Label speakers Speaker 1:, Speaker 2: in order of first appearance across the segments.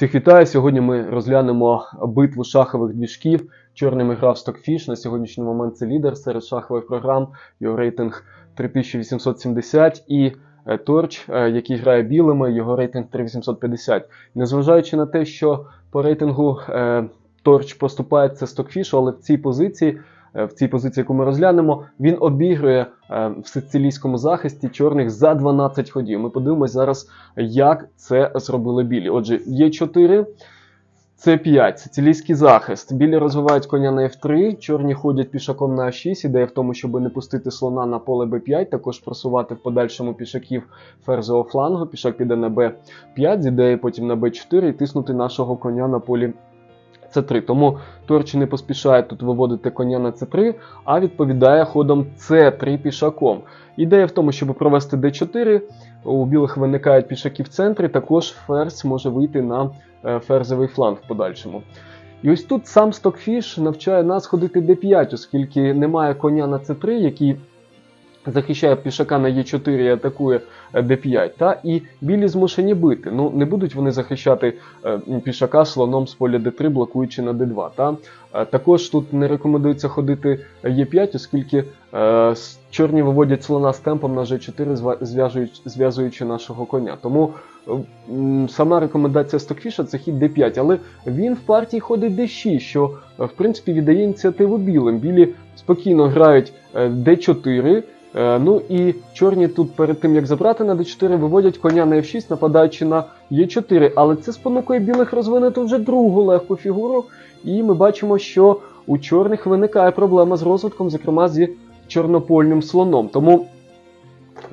Speaker 1: Всіх вітаю! Сьогодні ми розглянемо битву шахових двіжків. Чорними грав Stockfish. На сьогоднішній момент це лідер серед шахових програм. Його рейтинг 3870 і е, Торч, е, який грає білими, його рейтинг 3850. Незважаючи на те, що по рейтингу е, Торч поступається Stockfish, але в цій позиції. В цій позиції, яку ми розглянемо, він обігрує в сицилійському захисті чорних за 12 ходів. Ми подивимось зараз, як це зробили білі. Отже, Є4, С5, сицилійський захист. Білі розвивають коня на F3, чорні ходять пішаком на А6. Ідея в тому, щоб не пустити слона на поле Б5, також просувати в подальшому пішаків ферзового флангу. Пішак піде на Б5, з ідеєю потім на Б4 і тиснути нашого коня на полі С3. Тому Торчі не поспішає тут виводити коня на С3, а відповідає ходом С3 пішаком. Ідея в тому, щоб провести d4. У білих виникають пішаки в центрі, також ферзь може вийти на е, ферзовий фланг в подальшому. І ось тут сам Stockfish навчає нас ходити d5, оскільки немає коня на c3, який захищає пішака на e4 і атакує е, d5. Та? І білі змушені бити. Ну, не будуть вони захищати е, пішака слоном з поля d3, блокуючи на d2. Та? Е, Також тут не рекомендується ходити e5, оскільки е, чорні виводять слона з темпом на g4, зва- зв'яжуючи- зв'язуючи нашого коня. Тому е, сама рекомендація Стокфіша це хід d5, але він в партії ходить d6, що е, в принципі віддає ініціативу білим. Білі спокійно грають е, d4. Е, Ну і чорні тут перед тим як забрати на d4, виводять коня на f6, нападаючи на e4. Але це спонукує білих розвинути вже другу легку фігуру. І ми бачимо, що у чорних виникає проблема з розвитком, зокрема зі чорнопольним слоном. Тому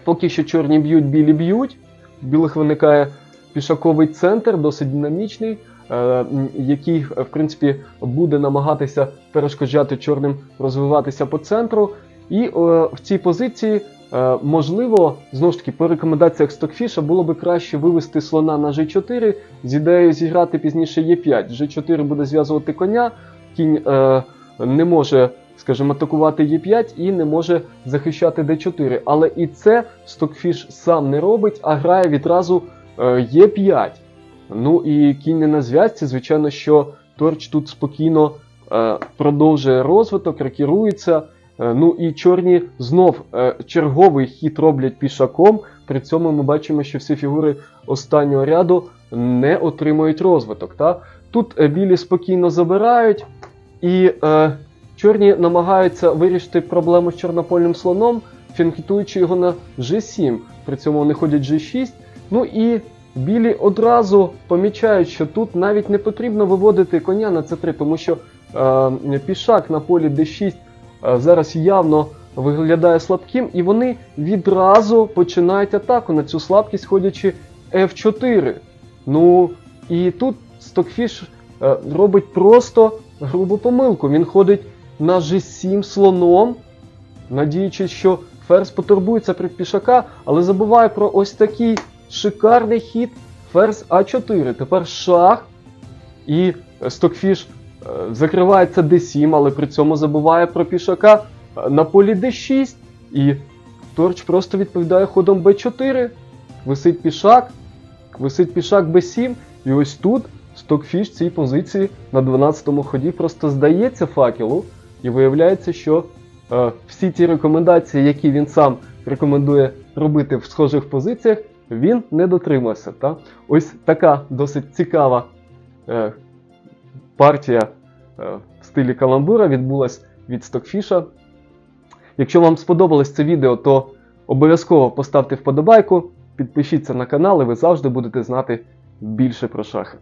Speaker 1: поки що чорні б'ють, білі б'ють. У білих виникає пішаковий центр, досить динамічний, е, який, в принципі, буде намагатися перешкоджати чорним розвиватися по центру. І е, в цій позиції, е, можливо, знову ж таки, по рекомендаціях Stockfish було би краще вивести слона на G4 з ідеєю зіграти пізніше Е5. G4 буде зв'язувати коня, кінь е, не може, скажімо, атакувати Е5 і не може захищати D4. Але і це Stockfish сам не робить, а грає відразу е, Е5. Ну і кінь не на зв'язці, звичайно, що Торч тут спокійно е, продовжує розвиток, рекірується. Е, Ну і чорні знов е, черговий хід роблять пішаком. При цьому ми бачимо, що всі фігури останнього ряду не отримують розвиток. Та? Тут е, білі спокійно забирають, і е, чорні намагаються вирішити проблему з чорнопольним слоном, фінкетуючи його на G7. При цьому вони ходять G6. Ну і білі одразу помічають, що тут навіть не потрібно виводити коня на c3, тому що е, пішак на полі D6 е, зараз явно виглядає слабким, і вони відразу починають атаку на цю слабкість, ходячи F4. Ну і тут Stockfish е, робить просто грубу помилку. Він ходить на G7 слоном, надіючись, що ферзь потурбується при пішака, але забуває про ось такий шикарний хід ферзь А4. Тепер шах, і е, закривається D7, але при цьому забуває про пішака е, на полі D6. І Торч просто відповідає ходом B4. Висить пішак, висить пішак B7. І ось тут в цій позиції на 12-му ході просто здається факелу. І виявляється, що е, всі ті рекомендації, які він сам рекомендує робити в схожих позиціях, він не дотримався. Та? Ось така досить цікава е, партія е, в стилі каламбура відбулась від Стокфіша. Якщо вам сподобалось це відео, то обов'язково поставте вподобайку, підпишіться на канал, і ви завжди будете знати більше про шахи.